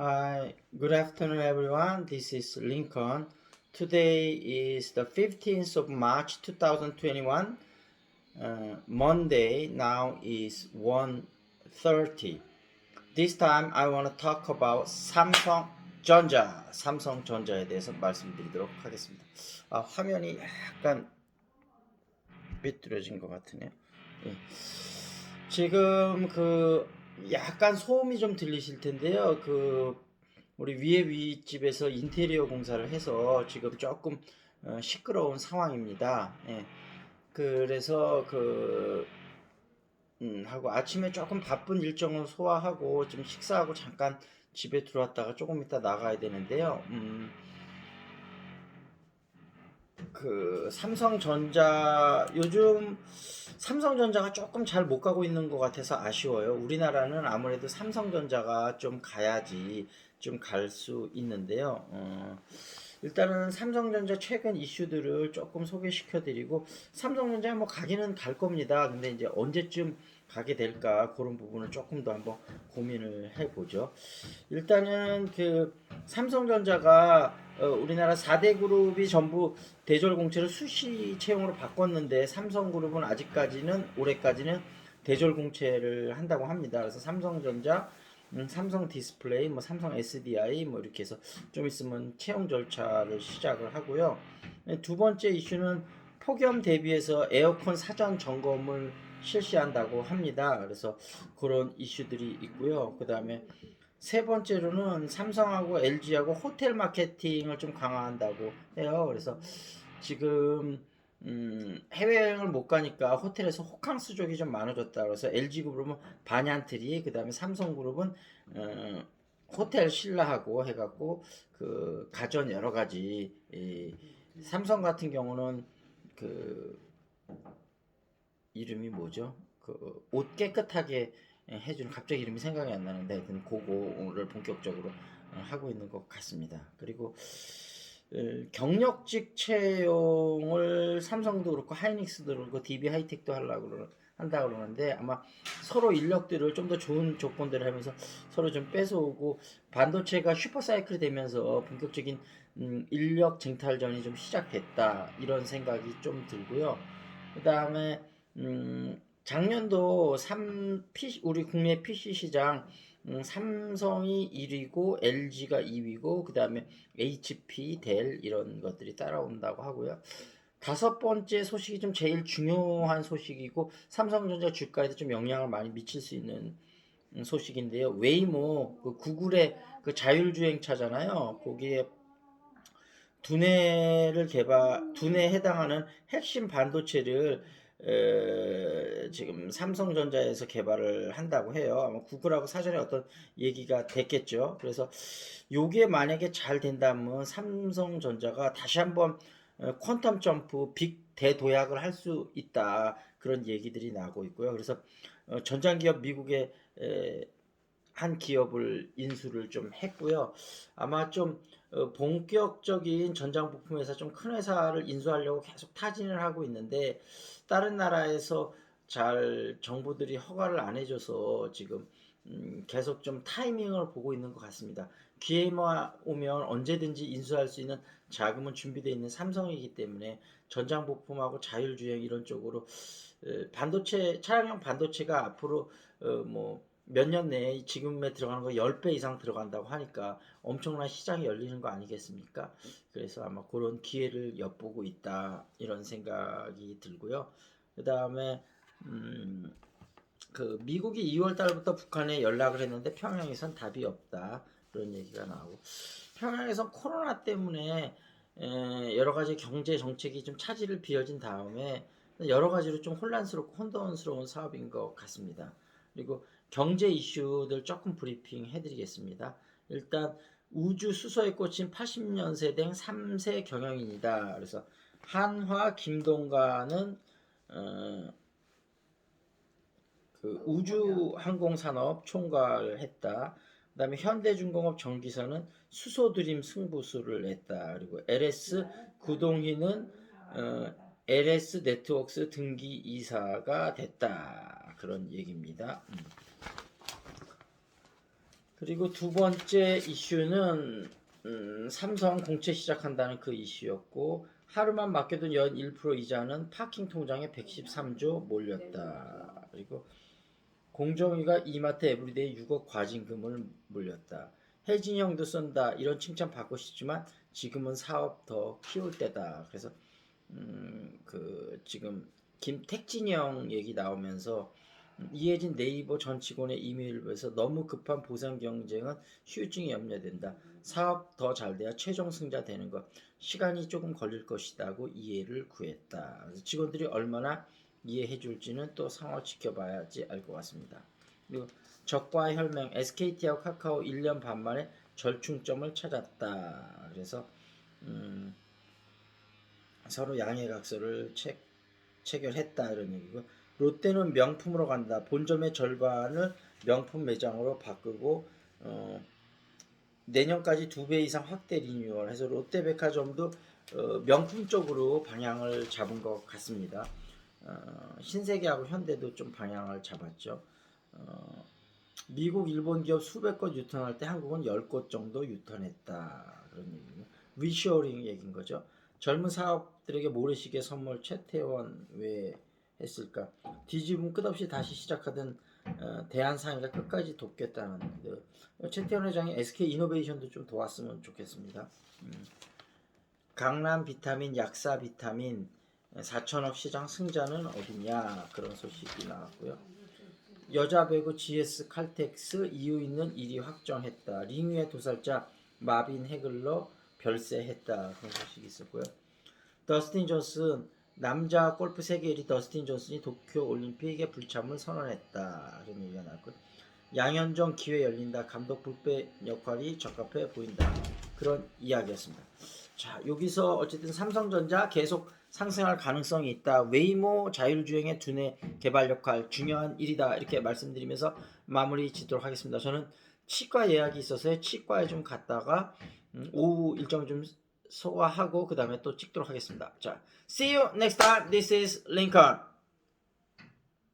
Hi, good afternoon, everyone. This is Lincoln. Today is the 15th of March 2021. Uh, Monday now is 1:30. This time I want to talk about 삼성전자, 삼성 전자에 대해서 말씀드리도록 하겠습니다. 아, 화면이 약간 삐뚤어진 것 같으네요. 예. 지금 그 약간 소음이 좀 들리실 텐데요. 그 우리 위에 윗집에서 인테리어 공사를 해서 지금 조금 어, 시끄러운 상황입니다. 예. 그래서 그 음, 하고 아침에 조금 바쁜 일정을 소화하고 좀 식사하고 잠깐 집에 들어왔다가 조금 이따 나가야 되는데요. 음, 그 삼성전자 요즘 삼성전자가 조금 잘 못 가고 있는 것 같아서 아쉬워요. 우리나라는 아무래도 삼성전자가 좀 가야지 좀 갈 수 있는데요. 어, 일단은 삼성전자 최근 이슈들을 조금 소개시켜드리고 삼성전자 뭐 가기는 갈 겁니다. 근데 이제 언제쯤 가게 될까 그런 부분을 조금 더 한번 고민을 해보죠. 일단은 그 삼성전자가 어, 우리나라 4대 그룹이 전부 대졸 공채를 수시 채용으로 바꿨는데 삼성그룹은 아직까지는 올해까지는 대졸 공채를 한다고 합니다. 그래서 삼성전자, 음, 삼성 디스플레이, 뭐 삼성 SDI 뭐 이렇게 해서 좀 있으면 채용 절차를 시작을 하고요. 네, 두 번째 이슈는 폭염 대비해서 에어컨 사전 점검을 실시한다고 합니다. 그래서 그런 이슈들이 있고요. 그 다음에 세 번째로는 삼성하고 LG하고 호텔 마케팅을 좀 강화한다고 해요. 그래서 지금 음, 해외여행을 못 가니까 호텔에서 호캉스족이 좀 많아졌다. 그래서 LG 그룹은 반얀트리, 그 다음에 삼성 그룹은 어, 호텔 신라하고 해갖고 그 가전 여러 가지 이, 삼성 같은 경우는 그 이름이 뭐죠? 그 옷 깨끗하게 해주는 갑자기 이름이 생각이 안 나는데 하여튼 그거를 본격적으로 어, 하고 있는 것 같습니다. 그리고 어, 경력직 채용을 삼성도 그렇고 하이닉스도 그렇고 DB 하이텍도 하려고 그러, 한다 그러는데 아마 서로 인력들을 좀 더 좋은 조건들을 하면서 서로 좀 뺏어오고 반도체가 슈퍼사이클이 되면서 본격적인 음, 인력 쟁탈전이 좀 시작됐다 이런 생각이 좀 들고요. 그 다음에 음, 작년도 3 PC, 우리 국내 PC 시장 음, 삼성이 1위고 LG가 2위고 그 다음에 HP, 델 이런 것들이 따라온다고 하고요. 다섯 번째 소식이 좀 제일 중요한 소식이고 삼성전자 주가에도 좀 영향을 많이 미칠 수 있는 음, 소식인데요. 웨이모 그 구글의 그 자율주행차잖아요. 거기에 두뇌를 개발 두뇌에 해당하는 핵심 반도체를 에, 지금 삼성전자에서 개발을 한다고 해요. 아마 구글하고 사전에 어떤 얘기가 됐겠죠. 그래서 요게 만약에 잘 된다면 삼성전자가 다시 한번 어, 퀀텀 점프 빅 대도약을 할 수 있다 그런 얘기들이 나오고 있고요. 그래서 어, 전장기업 미국의 에, 한 기업을 인수를 좀 했고요. 아마 좀 어, 본격적인 전장 부품 회사 좀 큰 회사를 인수하려고 계속 타진을 하고 있는데 다른 나라에서 잘 정부들이 허가를 안 해줘서 지금 음, 계속 좀 타이밍을 보고 있는 것 같습니다. 기회만 오면 언제든지 인수할 수 있는 자금은 준비되어 있는 삼성이기 때문에 전장 부품하고 자율주행 이런 쪽으로 에, 반도체 차량용 반도체가 앞으로 어, 뭐 몇 년 내에 지금에 들어가는 거 10배 이상 들어간다고 하니까 엄청난 시장이 열리는 거 아니겠습니까? 그래서 아마 그런 기회를 엿보고 있다 이런 생각이 들고요. 그 다음에 음, 그 미국이 2월 달부터 북한에 연락을 했는데 평양에선 답이 없다 그런 얘기가 나오고 평양에선 코로나 때문에 에, 여러 가지 경제 정책이 좀 차질을 빚어진 다음에 여러 가지로 좀 혼란스럽고 혼돈스러운 사업인 것 같습니다. 그리고 경제 이슈들 조금 브리핑 해드리겠습니다. 일단 우주 수소에 꽂힌 80년생 3세 경영인이다. 그래서 한화 김동관은 어, 그 우주 항공 산업 총괄을 했다. 그다음에 현대중공업 정기사는 수소 드림 승부수를 냈다. 그리고 LS 구동희는 어, LS 네트워크스 등기 이사가 됐다. 그런 얘기입니다. 음. 그리고 두 번째 이슈는 음, 삼성 공채 시작한다는 그 이슈였고 하루만 맡겨둔 연 1% 이자는 파킹 통장에 113조 몰렸다. 그리고 공정위가 이마트 에브리데이 6억 과징금을 물렸다. 혜진형도 쓴다 이런 칭찬 받고 싶지만 지금은 사업 더 키울 때다. 그래서 음, 그 지금 김택진이 형 얘기 나오면서 음, 이혜진 네이버 전 직원의 이메일에서 너무 급한 보상 경쟁은 휴증이 염려된다. 사업 더 잘 돼야 최종 승자 되는 것. 시간이 조금 걸릴 것이다고 이해를 구했다. 직원들이 얼마나 이해해 줄지는 또 상황을 지켜봐야지 알 것 같습니다. 그리고 적과 혈맹 SKT하고 카카오 1년 반 만에 절충점을 찾았다. 그래서 음, 서로 양해각서를 체, 체결했다 이런 얘기고 롯데는 명품으로 간다. 본점의 절반을 명품 매장으로 바꾸고 어, 내년까지 두 배 이상 확대 리뉴얼해서 롯데백화점도 어, 명품 쪽으로 방향을 잡은 것 같습니다. 어, 신세계하고 현대도 좀 방향을 잡았죠. 어, 미국, 일본 기업 수백 곳 유턴할 때 한국은 열 곳 정도 유턴했다. 그런 얘기고 위쇼링 얘기인 거죠. 젊은 사업들에게 모래시계 선물 최태원 왜 했을까? 뒤집으면 끝없이 다시 시작하던 어, 대한상의가 끝까지 돕겠다는 그, 최태원 회장이 SK 이노베이션도 좀 도왔으면 좋겠습니다. 음. 강남 비타민, 약사 비타민 4천억 시장 승자는 어디냐 그런 소식이 나왔고요. 여자 배구 GS 칼텍스 이유 있는 1위 확정했다. 링 위의 도살자 마빈 해글러 별세했다. 그런 소식이 있었고요. 더스틴 존슨 남자 골프 세계 1위 더스틴 존슨이 도쿄 올림픽에 불참을 선언했다. 그런 얘기가 나왔고 양현종 기회 열린다. 감독 불배 역할이 적합해 보인다. 그런 이야기였습니다. 자 여기서 어쨌든 삼성전자 계속 상승할 가능성이 있다. 웨이모 자율주행의 두뇌 개발 역할 중요한 일이다. 이렇게 말씀드리면서 마무리 짓도록 하겠습니다. 저는 치과 예약이 있어서 치과에 좀 갔다가 음, 오후 일정 좀 소화하고 그 다음에 또 찍도록 하겠습니다. 자, see you next time. This is Lincoln.